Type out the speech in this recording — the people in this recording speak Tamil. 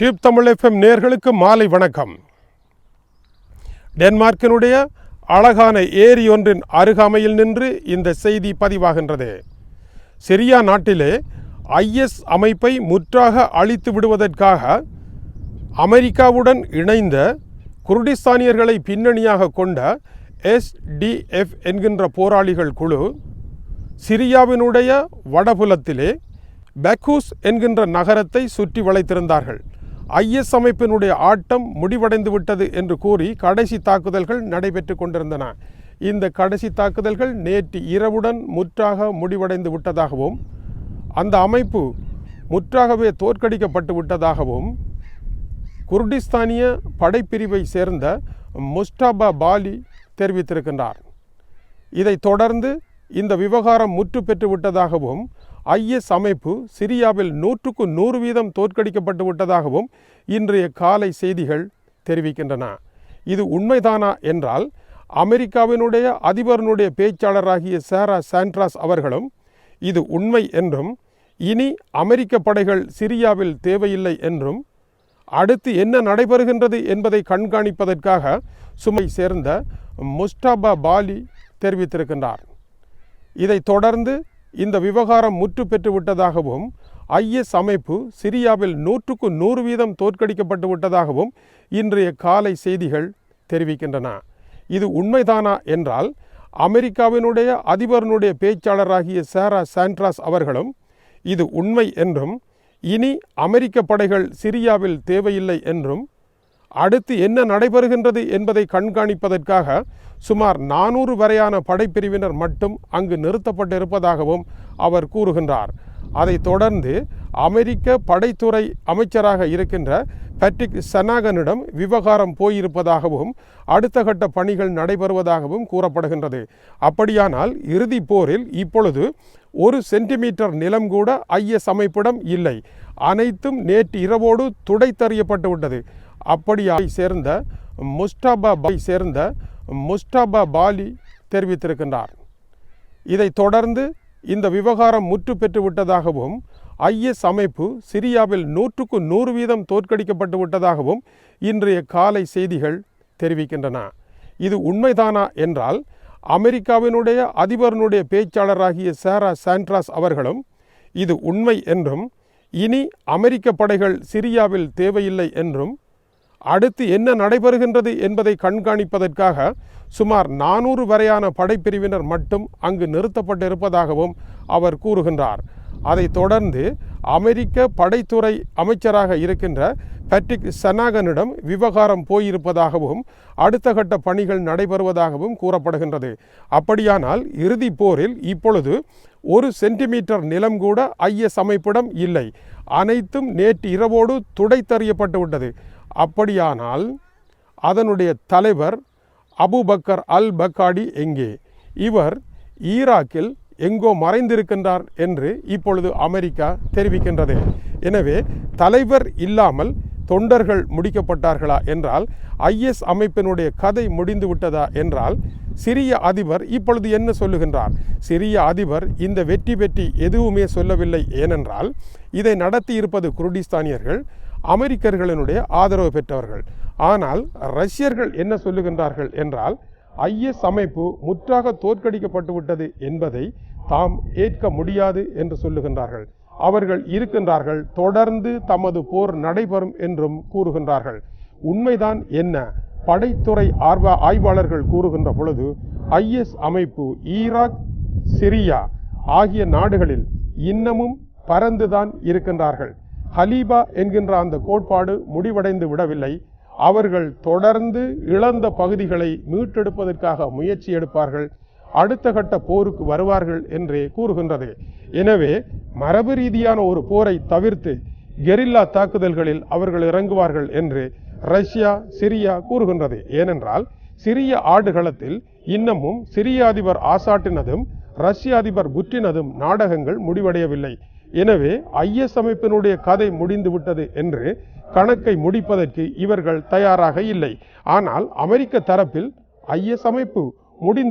டியூப் தமிழ் எஃப்எம் நேர்களுக்கு மாலை வணக்கம். டென்மார்க்கினுடைய அழகான ஏரி ஒன்றின் அருகாமையில் நின்று இந்த செய்தி பதிவாகின்றது. சிரியா நாட்டிலே ஐஎஸ் அமைப்பை முற்றாக அழித்து விடுவதற்காக அமெரிக்காவுடன் இணைந்த குர்டிஸ்தானியர்களை பின்னணியாக கொண்ட எஸ்டிஎஃப் என்கின்ற போராளிகள் குழு சிரியாவினுடைய வடபுலத்திலே பெக்கூஸ் என்கின்ற நகரத்தை சுற்றி வளைத்திருந்தார்கள். ஐஎஸ் அமைப்பினுடைய ஆட்டம் முடிவடைந்து விட்டது என்று கூறி கடைசி தாக்குதல்கள் நடைபெற்று கொண்டிருந்தன. இந்த கடைசி தாக்குதல்கள் நேற்று இரவுடன் முற்றாக முடிவடைந்து விட்டதாகவும் அந்த அமைப்பு முற்றாகவே தோற்கடிக்கப்பட்டு விட்டதாகவும் குர்டிஸ்தானிய படைப்பிரிவை சேர்ந்த முஸ்டாபா பாலி தெரிவித்திருக்கின்றார். இதைத் தொடர்ந்து இந்த விவகாரம் முற்று பெற்று விட்டதாகவும் ஐஎஸ் அமைப்பு சிரியாவில் நூற்றுக்கு நூறு வீதம் தோற்கடிக்கப்பட்டு விட்டதாகவும் இன்றைய காலை செய்திகள் தெரிவிக்கின்றன. இது உண்மைதானா என்றால் அமெரிக்காவினுடைய அதிபரனுடைய பேச்சாளராகிய சேரா சாண்ட்ராஸ் அவர்களும் இது உண்மை என்றும் இனி அமெரிக்க படைகள் சிரியாவில் தேவையில்லை என்றும் அடுத்து என்ன நடைபெறுகின்றது என்பதை கண்காணிப்பதற்காக சுமை சேர்ந்த முஸ்டாபா பாலி தெரிவித்திருக்கின்றார். இதைத் தொடர்ந்து இந்த விவகாரம் முற்று பெற்றுவிட்டதாகவும் ஐஎஸ் அமைப்பு சிரியாவில் நூற்றுக்கு நூறு வீதம் தோற்கடிக்கப்பட்டு விட்டதாகவும் இன்றைய காலை செய்திகள் தெரிவிக்கின்றன. இது உண்மைதானா என்றால் அமெரிக்காவினுடைய அதிபரனுடைய பேச்சாளராகிய சேரா சாண்ட்ராஸ் அவர்களும் இது உண்மை என்றும் இனி அமெரிக்க படைகள் சிரியாவில் தேவையில்லை என்றும் அடுத்து என்ன நடைபெறுகின்றது என்பதை கண்காணிப்பதற்காக சுமார் நானூறு வரையான படைப்பிரிவினர் மட்டும் அங்கு நிறுத்தப்பட்டிருப்பதாகவும் அவர் கூறுகின்றார். அதைத் தொடர்ந்து அமெரிக்க படைத்துறை அமைச்சராக இருக்கின்ற பேட்ரிக் சனாகனிடம் விவகாரம் போயிருப்பதாகவும் அடுத்த கட்ட பணிகள் நடைபெறுவதாகவும் கூறப்படுகின்றது. அப்படியானால் இறுதி போரில் இப்பொழுது ஒரு சென்டிமீட்டர் நிலம் கூட ஐஎஸ் அமைப்பிடம் இல்லை. அனைத்தும் நேற்று இரவோடு துடைத்தறியப்பட்டு விட்டது அப்படியாய் சேர்ந்த முஸ்டாபா சேர்ந்த முஸ்டாபா பாலி தெரிவித்திருக்கின்றார். இதைத் தொடர்ந்து இந்த விவகாரம் முற்று பெற்று விட்டதாகவும் ஐஎஸ் அமைப்பு சிரியாவில் நூற்றுக்கு நூறு வீதம் தோற்கடிக்கப்பட்டு விட்டதாகவும் இன்றைய காலை செய்திகள் தெரிவிக்கின்றன. இது உண்மைதானா என்றால் அமெரிக்காவினுடைய அதிபரனுடைய பேச்சாளராகிய சேரா சாண்ட்ராஸ் அவர்களும் இது உண்மை என்றும் இனி அமெரிக்க படைகள் சிரியாவில் தேவையில்லை என்றும் அடுத்து என்ன நடைபெறுகின்றது என்பதை கண்காணிப்பதற்காக சுமார் நானூறு வரையான படைப்பிரிவினர் மட்டும் அங்கு நிறுத்தப்பட்டிருப்பதாகவும் அவர் கூறுகின்றார். அதைத் தொடர்ந்து அமெரிக்க படைத்துறை அமைச்சராக இருக்கின்ற பேட்ரிக் சனாகனிடம் விவகாரம் போயிருப்பதாகவும் அடுத்த கட்ட பணிகள் நடைபெறுவதாகவும் கூறப்படுகின்றது. அப்படியானால் இறுதி போரில் இப்பொழுது ஒரு சென்டிமீட்டர் நிலம் கூட ஐஎஸ் அமைப்பிடம் இல்லை. அனைத்தும் நேற்று இரவோடு துடைத்தறியப்பட்டு விட்டது அப்படியானால் அதனுடைய தலைவர் அபுபக்கர் அல் பக்காடி எங்கே? இவர் ஈராக்கில் எங்கோ மறைந்திருக்கின்றார் என்று இப்பொழுது அமெரிக்கா தெரிவிக்கின்றது. எனவே தலைவர் இல்லாமல் தொண்டர்கள் முடிக்கப்பட்டார்களா என்றால் ஐஎஸ் அமைப்பினுடைய கதை முடிந்து விட்டதா என்றால் சிரிய அதிபர் இப்பொழுது என்ன சொல்லுகின்றார்? சிரிய அதிபர் இந்த வெற்றி பெற்றி எதுவுமே சொல்லவில்லை ஏனென்றால் இதை நடத்தி இருப்பது குருடிஸ்தானியர்கள் அமெரிக்கர்களினுடைய ஆதரவு பெற்றவர்கள். ஆனால் ரஷ்யர்கள் என்ன சொல்லுகின்றார்கள் என்றால் ஐஎஸ் அமைப்பு முற்றாக தோற்கடிக்கப்பட்டு விட்டது என்பதை தாம் ஏற்க முடியாது என்று சொல்லுகின்றார்கள். அவர்கள் இருக்கின்றார்கள் தொடர்ந்து தமது போர் நடைபெறும் என்றும் கூறுகின்றார்கள். உண்மைதான் என்ன? படைத்துறை ஆர்வ ஆய்வாளர்கள் கூறுகின்ற பொழுது ஐஎஸ் அமைப்பு ஈராக் சிரியா ஆகிய நாடுகளில் இன்னமும் பறந்துதான் இருக்கின்றார்கள். ஹலீபா என்கின்ற அந்த கோட்பாடு முடிவடைந்து விடவில்லை. அவர்கள் தொடர்ந்து இழந்த பகுதிகளை மீட்டெடுப்பதற்காக முயற்சி எடுப்பார்கள். அடுத்த கட்ட போருக்கு வருவார்கள் என்றே கூறுகின்றது. எனவே மரபு ரீதியான ஒரு போரை தவிர்த்து கெரில்லா தாக்குதல்களில் அவர்கள் இறங்குவார்கள் என்று ரஷ்யா சிரியா கூறுகின்றது. ஏனென்றால் சிரிய ஆடுகளத்தில் இன்னமும் சிரிய அதிபர் ஆசாட்டினதும் ரஷ்ய அதிபர் புட்டினதும் நாடகங்கள் முடிவடையவில்லை. எனவே ஐஎஸ் அமைப்பினுடைய கதை முடிந்து விட்டது என்று கணக்கை முடிப்பதற்கு இவர்கள் தயாராக இல்லை. ஆனால் அமெரிக்க தரப்பில் ஐஎஸ் அமைப்பு முடிந்து